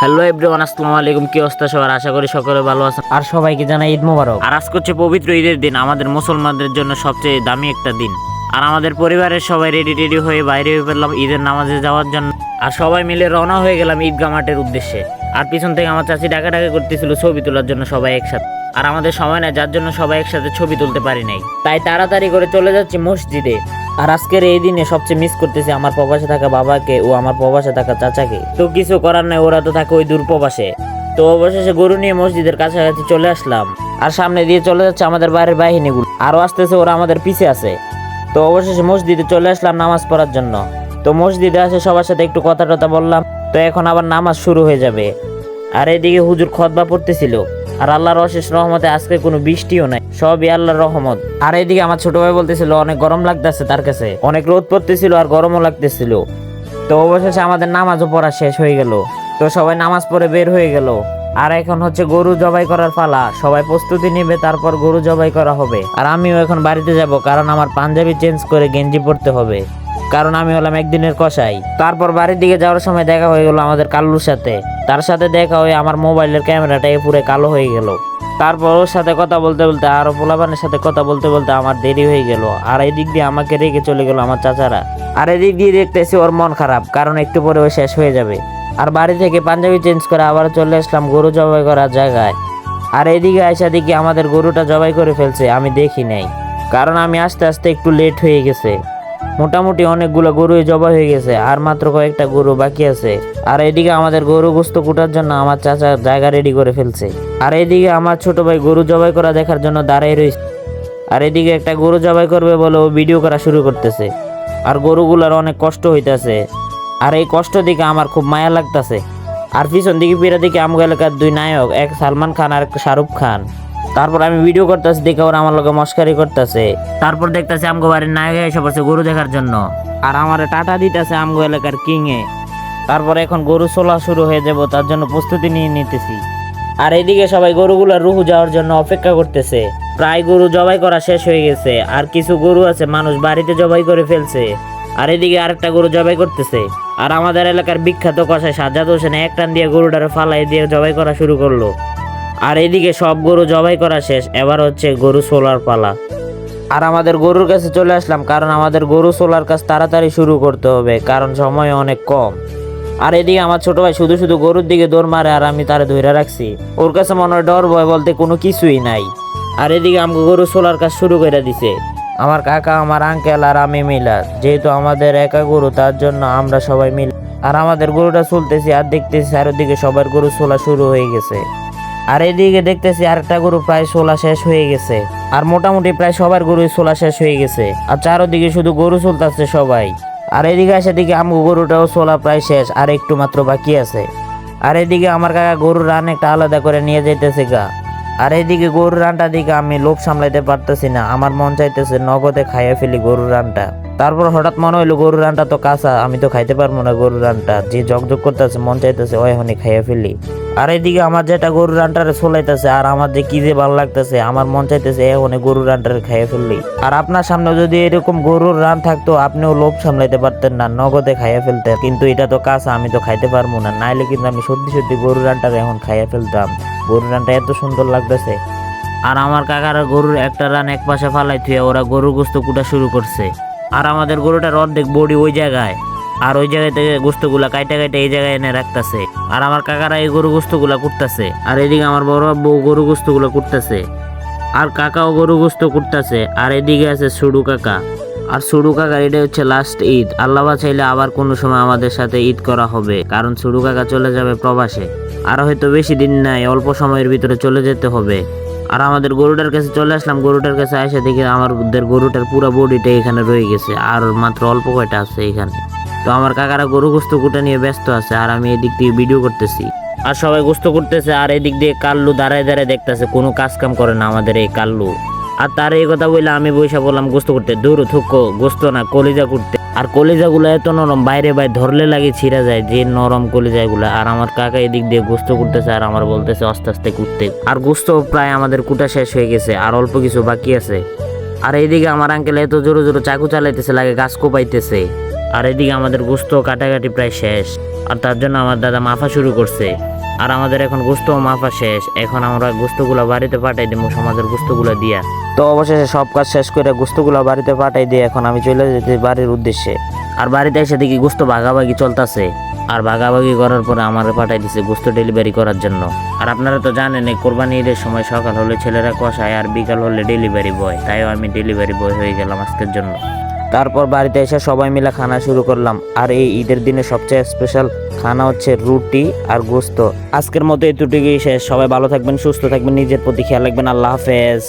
Hello everyone আসসালামু আলাইকুম। কি অবস্থা সবার? আশা করি সকলে ভালো আছেন। আর সবাইকে জানাই ঈদ মোবারক। আর আজকে হচ্ছে পবিত্র ঈদের দিন, আমাদের মুসলমানদের জন্য সবচেয়ে দামি একটা দিন। আর আমাদের পরিবারের সবাই রেডি টেডি হয়ে বাইরে হয়ে পড়লাম ঈদের নামাজে যাওয়ার জন্য। আর সবাই মিলে রওনা হয়ে গেলাম ঈদগা মাঠের উদ্দেশ্যে। আর পিছন থেকে আমার চাচি ডাকা ডাকা করতেছিল ছবি তোলার জন্য সবাই একসাথে। আর আমাদের সময় নাই, যার জন্য সবাই একসাথে ছবি তুলতে পারি নাই। তাই তাড়াতাড়ি করে চলে যাচ্ছি মসজিদে। আর আজকের এই দিনে সবচেয়ে মিস করতেছি আমার প্রবাসে থাকা বাবাকে ও আমার প্রবাসে থাকা চাচাকে। তো কিছু করার নাই, ওরা তো থাকে ওই দূর প্রবাসে তো অবশেষে গরু নিয়ে মসজিদের কাছাকাছি চলে আসলাম। আর সামনে দিয়ে চলে যাচ্ছে আমাদের বাড়ির বাহিনীগুলো। আরও আসতেছে ওরা আমাদের পিছে আছে। তো অবশেষে মসজিদে চলে আসলাম নামাজ পড়ার জন্য। তো মসজিদে আসে সবার সাথে একটু কথা টথা বললাম। তো এখন আবার নামাজ শুরু হয়ে যাবে। আর এদিকে হুজুর খতবা পড়তেছিল। আর আল্লাহর অশেষ রহমতে আজকে কোনো বৃষ্টিও নাই, সবই আল্লাহর রহমত। আর এদিকে আমার ছোট ভাই বলতেছিল, অনেক গরম লাগতেছে তার কাছে। অনেক রোদ পড়তেছিল আর গরমও লাগতেছিল। তো অবশেষে আমাদের নামাজও পড়া শেষ হয়ে গেল। তো সবাই নামাজ পড়ে বের হয়ে গেল। আর এখন হচ্ছে গরু জবাই করার পালা। সবাই প্রস্তুতি নেবে, তারপর গরু জবাই করা হবে। আর আমিও এখন বাড়িতে যাব, কারণ আমার পাঞ্জাবি চেঞ্জ করে গেঞ্জি পরতে হবে। কারণ আমি হলাম একদিনের কষাই তারপর বাড়ির দিকে যাওয়ার সময় দেখা হয়ে গেল আমাদের কাল্লুর সাথে। তার সাথে দেখা হয়ে আমার মোবাইলের ক্যামেরাটা পুরো কালো হয়ে গেল। তারপর ওর সাথে কথা বলতে বলতে আরও পোলাপানের সাথে কথা বলতে বলতে আমার দেরি হয়ে গেল। আর এই দিক দিয়ে আমাকে রেখে চলে গেল আমার চাচারা। আর এদিক দিয়ে দেখতেছি ওর মন খারাপ, কারণ একটু পরে ও শেষ হয়ে যাবে। আর বাড়ি থেকে পাঞ্জাবি চেঞ্জ করে আবার চলে আসলাম গরু জবাই করার জায়গায়। আর এদিকে আয়সা দেখি আমাদের গরুটা জবাই করে ফেলছে, আমি দেখি নাই। কারণ আমি আস্তে আস্তে একটু লেট হয়ে গেছে। মোটামুটি অনেকগুলো গরু জবাই হয়ে গেছে, আর মাত্র কয়েকটা গরু বাকি আছে। আর এদিকে আমাদের গরু গোস্ত কুটার জন্য আমার চাচা জায়গা রেডি করে ফেলছে। আর এদিকে আমার ছোট ভাই গরু জবাই করা দেখার জন্য দাঁড়াই রয়েছে আর এদিকে একটা গরু জবাই করবে বলে ও ভিডিও করা শুরু করতেছে। আর গরুগুলার অনেক কষ্ট হইতাছে। আর এই কষ্ট দিকে আমার খুব মায়া লাগতাছে। আর পিছন দিকে পিড়া দিকে আমগো এলাকার দুই নায়ক, এক সালমান খান আর এক শাহরুখ খান। তারপর আমি ভিডিও করতেছি, দেখে ওরা আমার লোকে মস্কারি করতেছে। তারপর দেখতেছি আমগো বাড়ির নায়ক এসে পড়ছে গরু দেখার জন্য। আর আমার টাটা দিতেছে আমগো এলাকার কিং এ। তারপর এখন গরু চলা শুরু হয়ে যাব, তার জন্য প্রস্তুতি নিয়ে নিতেছি। আর এদিকে সবাই গরুগুলার রুহু যাওয়ার জন্য অপেক্ষা করতেছে। প্রায় গরু জবাই করা শেষ হয়ে গেছে, আর কিছু গরু আছে, মানুষ বাড়িতে জবাই করে ফেলছে। আর এদিকে আরেকটা গরু জবাই করতেছে। আর আমাদের এলাকার বিখ্যাত কষাই সাজ্জাদ হোসেন এক টান দিয়ে গরুটারে ফালাই দিয়ে জবাই করা শুরু করল। আর এদিকে সব গরু জবাই করা শেষ, এবার হচ্ছে গরু সোলার পালা। আর আমাদের গরুর কাছে চলে আসলাম, কারণ আমাদের গরু সোলার কাজ তাড়াতাড়ি শুরু করতে হবে, কারণ সময় অনেক কম। আর এদিকে আমার ছোট ভাই শুধু শুধু গরুর দিকে দৌড় মারে আর আমি তারে ধরে রাখছি। ওর কাছে মনে হয় ডর ভয় বলতে কোনো কিছুই নাই। আর এদিকে আমাকে গরু সোলার কাজ শুরু করে দিছে। আমার কাকা, আমার আঙ্কেল আর আমি মিলা, যেহেতু আমাদের একা গরু, তার জন্য আমরা সবাই মিল আর আমাদের গরুটা চলতেছি আর দেখতেছি চারিদিকে সবার গরু সোলা শুরু হয়ে গেছে। আর এদিকে দেখতেছি আরেকটা গরু প্রায় সোলা শেষ হয়ে গেছে। আর মোটামুটি প্রায় সবার গরু সোলা শেষ হয়ে গেছে। আর চারোদিকে শুধু গরু চলতেছে সবাই। আর এদিকে আসে দিকে আমু গরুটাও সোলা প্রায় শেষ, আর একটু মাত্র বাকি আছে। আর এদিকে আমার কাকা গরুর রান একটা আলাদা করে নিয়ে যেতেছে গা। আর এদিকে গরুর রানটা দিকে আমি লোভ সামলাইতে পারতেছি না। আমার মন চাইতেছে নগদে খাইয়ে ফেলি গরুর রানটা। তারপর হঠাৎ মনে হইল, গরুর রানটা তো কাঁচা, আমি তো খাইতে পারব না গরুর রানটা। যে জগজগ করতেছে, মন চাইতেছে ওই হনি খাইয়ে ফেলি। আর এদিকে আমার যেটা গরুর রানটারে সোলাইতেছে আর আমার যে কি যে ভালো লাগতেছে, আমার মন চাইতেছে এখন গরুর রানটারে খাইয়ে ফেললি আর আপনার সামনে যদি এরকম গরুর রান থাকতো, আপনিও লোভ সামলাইতে পারতেন না, নগদে খাইয়ে ফেলতেন। কিন্তু এটা তো কাঁচা, আমি তো খাইতে পারব না। নাইলে কিন্তু আমি সত্যি সত্যি গরুর রানটারে এখন খাইয়ে ফেলতাম। গরুর রানটা এত সুন্দর লাগতেছে। আর আমার কাকারা গরুর একটা রান এক পাশে ফালাই থুয়ে ওরা গরুর গোস্ত কুটা শুরু করছে। আর আমাদের গরুটার অর্ধেক বডি ওই জায়গায়। আর ওই জায়গায় থেকে গোস্তগুলা কাইটা কাইটা এই জায়গায় এনে রাখতেছে। আর আমার কাকারা এই গরু গোস্তগুলা কুটতেছে। আর এদিকে আমার বড় বউ গরু গোস্তগুলা কুটতেছে। আর কাকাও গরু গোস্ত কুটতেছে। আর এদিকে আছে সুডু কাকা। আর সুডু কাকার এটা হচ্ছে লাস্ট ঈদ। আল্লাহ চাইলে আবার কোনো সময় আমাদের সাথে ঈদ করা হবে, কারণ সুডু কাকা চলে যাবে প্রবাসে। আর হয়তো বেশি দিন নাই, অল্প সময়ের ভিতরে চলে যেতে হবে। আর আমাদের গরুটার কাছে চলে আসলাম, গরুটার কাছে এসে দেখি আমাদের গরুটার পুরো বডিটা এখানে রয়ে গেছে, আর মাত্র অল্প কয়টা আছে এখানে। তো আমার কাকারা গরু গোস্ত কুটা নিয়ে ব্যস্ত আছে, আর আমি এদিক দিয়ে ভিডিও করতেছি। আর সবাই গোস্ত করতেছে, আর এদিক দিয়ে কাল্লু দাঁড়ায় দাঁড়ায় দেখতেছে, কোনো কাজ কাম করে না আমাদের এই কাল্লু। আর তার এই কথা বললে আমি বৈশা বললাম, গোস্ত করতে, দূর থুকো, গোস্ত না, কলিজা করতে। আর কলিজাগুলো এত নরম, বাইরে বাইরে ধরলে লাগে ছিঁড়া যায়, যে নরম কলিজাগুলো। আর আমার কাকা এদিক দিয়ে গোস্ত করতেছে আর আমার বলতেছে, আস্তে আস্তে কুটতে আর গোস্ত প্রায় আমাদের কুটা শেষ হয়ে গেছে, আর অল্প কিছু বাকি আছে। আর এইদিকে আমার আঙ্কেল এত জোরে জোরে চাকু চালাইতেছে, লাগে গাছ কোপাইতেছে। আর এদিকে আমাদের গোস্ত কাটাকাটি প্রায় শেষ। আর তার জন্য আমার দাদা মাফা শুরু করছে। আর আমাদের এখন গোস্ত মাফা শেষ। এখন আমরা গোস্তগুলো বাড়িতে পাঠাই দেবো সমাজের গোস্তগুলো দিয়া। তো অবশেষে সব কাজ শেষ করে গোস্তগুলো বাড়িতে পাঠাই দিয়ে এখন আমি চলে যেতে বাড়ির উদ্দেশ্যে। আর বাড়িতে এসে দেখি গোস্ত ভাগাভাগি চলতেছে। আর ভাগাভাগি করার পরে আমার পাঠাই দিছে গোস্ত ডেলিভারি করার জন্য। আর আপনারা তো জানেন, এই কোরবানি ঈদের সময় সকাল হলে ছেলেরা কষায় আর বিকাল হলে ডেলিভারি বয়। তাইও আমি ডেলিভারি বয় হয়ে গেলাম আজকের জন্য। তারপর বাড়িতে এসে সবাই মিলে খানা শুরু করলাম। আর এই ঈদের দিনে সবচেয়ে স্পেশাল খানা হচ্ছে রুটি আর গোস্ত। আজকের মতো এই দুটিকেই শেষ। সবাই ভালো থাকবেন, সুস্থ থাকবেন, নিজের প্রতি খেয়াল রাখবেন। আল্লাহ হাফেজ।